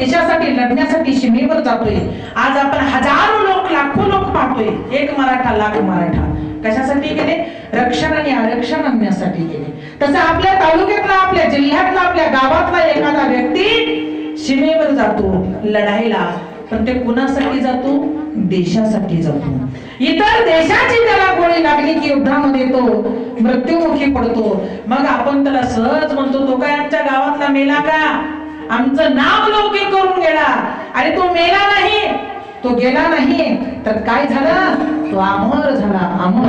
देशासाठी लढण्यासाठी सीमेवर जातोय. आज आपण हजारो लोक लाखो लोक पाहतोय. एक मराठा लाख मराठा. कशासाठी गेले? रक्षण आणि आरक्षण आणण्यासाठी गेले. तसं आपल्या तालुक्यातला आपल्या जिल्ह्यातला आपल्या गावातला एखादा व्यक्ती सीमेवर जातो लढायला पण ते कुणासाठी जातो? देशासाठी जातो. इतर देशाची त्याला गोळी लागली की युद्धामध्ये तो मृत्युमुखी पडतो. मग आपण त्याला सहज म्हणतो तो काय आमच्या गावातला मेला का? आमचं नाव लौकिक करून गेला आणि तो मेला नाही. तो गेला नाही. तर काय झालं? तो अमर झाला. अमर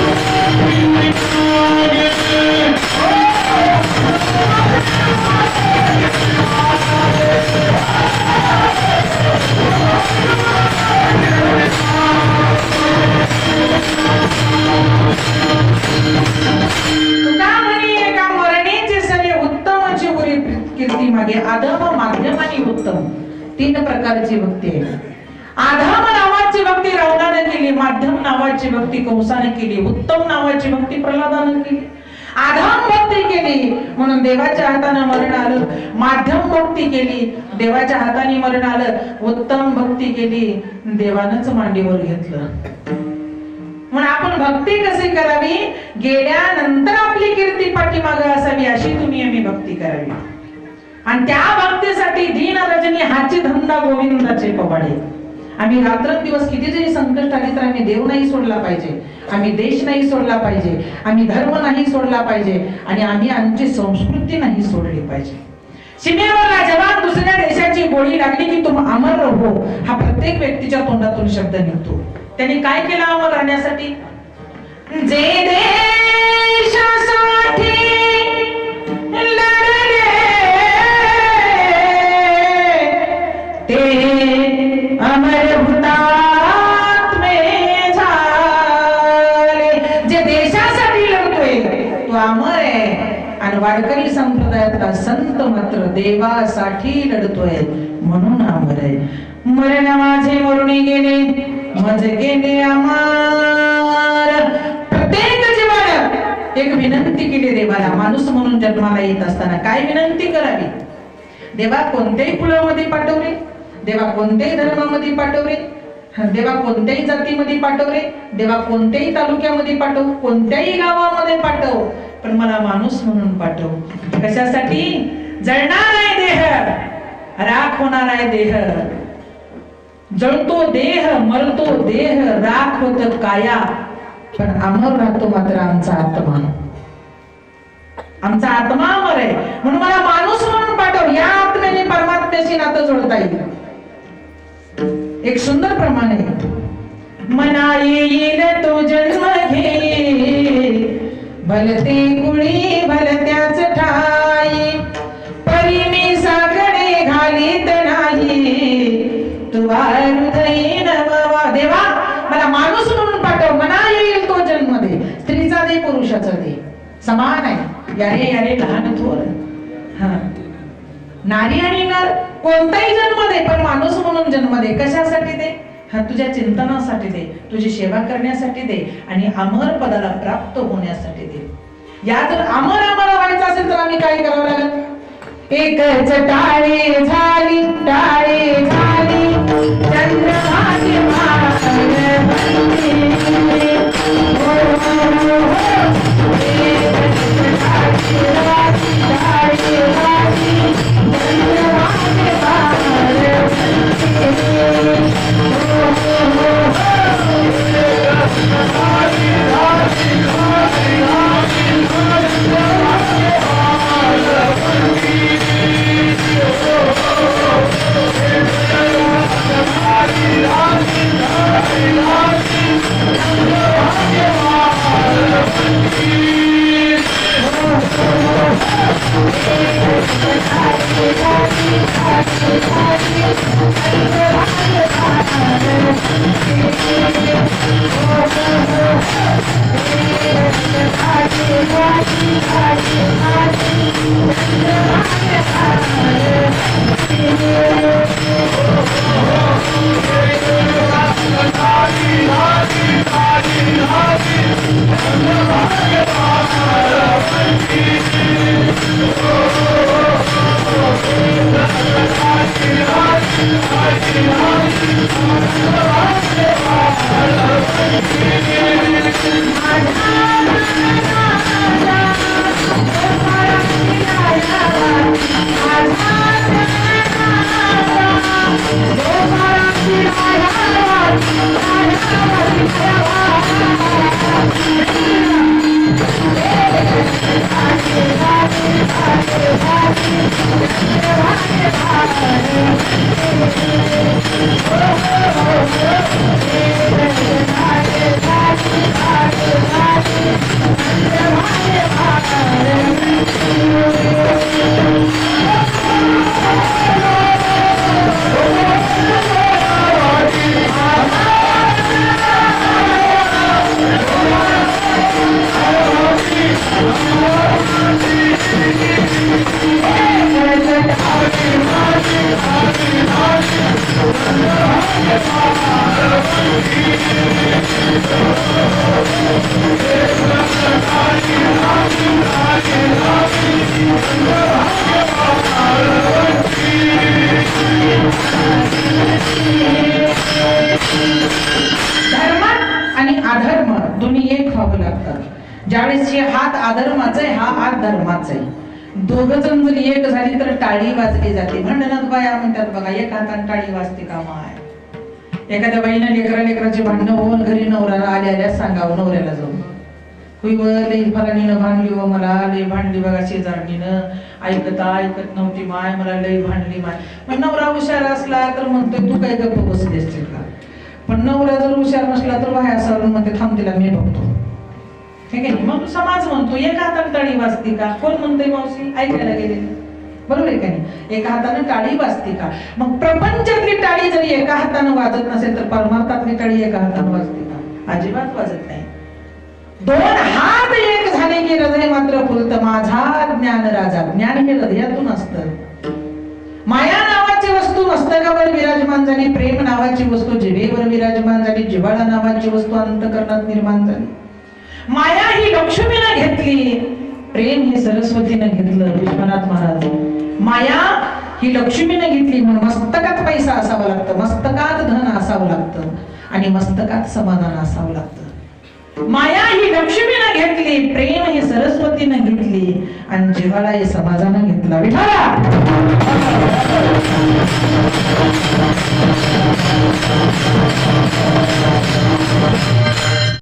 तीन प्रकारची भक्ती आहे. आधाम नावाची भक्ती रावणाने केली माध्यम नावाची भक्ती कंसाने केली उत्तम नावाची भक्ती प्रल्हादाने केली. आधाम भक्ती केली म्हणून देवाच्या हाताने मरण आलं. माध्यम भक्ती केली देवाच्या हाताने मरण आलं. उत्तम भक्ती केली देवानच मांडीवर घेतलं. म्हणून आपण भक्ती कशी करावी? गेल्यानंतर आपली कीर्ती पाठीमागं असावी अशी तुम्ही आम्ही भक्ती करावी. आणि त्या भक्तीसाठी दिन रजनी हाची धंदा गोविंदाचे पवाडे आम्ही रात्रंदिवस किती जरी संकट आले तर आम्ही देव नाही सोडला पाहिजे. आम्ही देश नाही सोडला पाहिजे. आम्ही धर्म नाही सोडला पाहिजे. आणि आम्ही आमची संस्कृती नाही सोडली पाहिजे. सीमेवरला जवान दुसऱ्या देशाची गोळी लागली की तुम अमर रहो हा प्रत्येक व्यक्तीच्या तोंडातून शब्द निघतो. त्यांनी काय केलं अमर राहण्यासाठी? जे दे संप्रदायातला संत मात्र देवासाठी लढतोय म्हणून आमर आहे मरण माझे मरुणी गेले मज गेले आमार. प्रत्येक जीवाला एक विनंती केली देवाला माणूस म्हणून जन्माला येत असताना काय विनंती करावी? देवा कोणत्याही कुळामध्ये पाठवले देवा कोणत्याही धर्मामध्ये पाठवले देवा कोणत्याही जातीमध्ये पाठवले देवा कोणत्याही तालुक्यामध्ये पाठव कोणत्याही गावामध्ये पाठव पण मला माणूस म्हणून पाठव. कशासाठी? जळणार आहे देह. राख होणार आहे देह. जळतो देह मरतो देह राख होत काया. पण अमर राहतो मात्र आमचा आत्मा. आमचा आत्मा अमर आहे. म्हणून मला माणूस म्हणून पाठव. या आत्म्याने परमात्म्याशी नातं जोडता येईल. एक सुंदर प्रमाण आहे. मना येईल तो जन्म भलते कुळी भलत्याच ठाई. परिणी सागडे घालीत नाही. तुवा हृदय नववा. देवा मला माणूस म्हणून पाठव. मना येईल तो जन्म दे स्त्रीचा दे पुरुषाचा दे. समान आहे. यारे यारे लहान थोर. हा. नारी आणि नर कोणताही जन्म दे पण माणूस म्हणून जन्म दे. कशासाठी दे? हा तुझ्या चिंतनासाठी दे तुझी सेवा करण्यासाठी दे आणि अमर पदाला प्राप्त होण्यासाठी दे. या जर अमर आम्हाला व्हायचं असेल तर आम्ही काय करावं लागेल? एकच टाळे झाली टाळे आणि अधर्म दोन्ही एक व्हावं लागतात ज्यावेळेस हे हात अधर्माचा आहे हा हात धर्माचा आहे. दोघ जण जर एक झाली तर टाळी वाजली जाते. भांडणात बाया म्हणतात बघा एक हाताने टाळी वाजते का माय? एखाद्या बाईनं लेकरा लेकराचे भांडणं होऊन घरी नवऱ्याला आल्या आल्या सांगावं नवऱ्याला जाऊन. लई फलानीनं भांडली व मला लई भांडली बघा शेजारणीनं. ऐकता ऐकत नव्हती माय मला लई भांडली माय. पण नवरा हुशार असला तर म्हणतोय तू काय गप्प बसली असतील का पण नवरा जर हुशार नसला तर बाहेर सारून म्हणते थांब तिला मी बघतो. ठीक आहे? मग समाज म्हणतो एका हाताने टाळी वाजते का? कोण म्हणतोय मावशी? ऐकायला गेलेली बरोबर आहे का नाही? एका हाताने टाळी वाजते का? मग प्रपंचातली टाळी जरी एका हाताने वाजत नसेल तर परमार्थातली टाळी एका हाताने वाजते का? अजिबात वाजत नाही. दोन हात एक झाले की हृदय मात्र फुलत. माझा ज्ञान राजा. ज्ञान हे हृदयातून असतं. माया नावाची वस्तू मस्तकावर विराजमान झाली. प्रेम नावाची वस्तू जिभेवर विराजमान झाली. जिव्हाळा नावाची वस्तू अंतकरणात निर्माण झाली. माया ही लक्ष्मीनं घेतली. प्रेम हे सरस्वतीनं घेतलं विश्वनाथ महाराज. माया ही लक्ष्मीनं घेतली म्हणून मस्तकात पैसा असावा लागतं. मस्तकात धन असावं लागतं. आणि मस्तकात समाधान असावं लागतं. माया ही लक्ष्मीनं घेतली प्रेम ही सरस्वतीनं घेतली आणि जिव्हाळा हे समाजानं घेतला. विठाला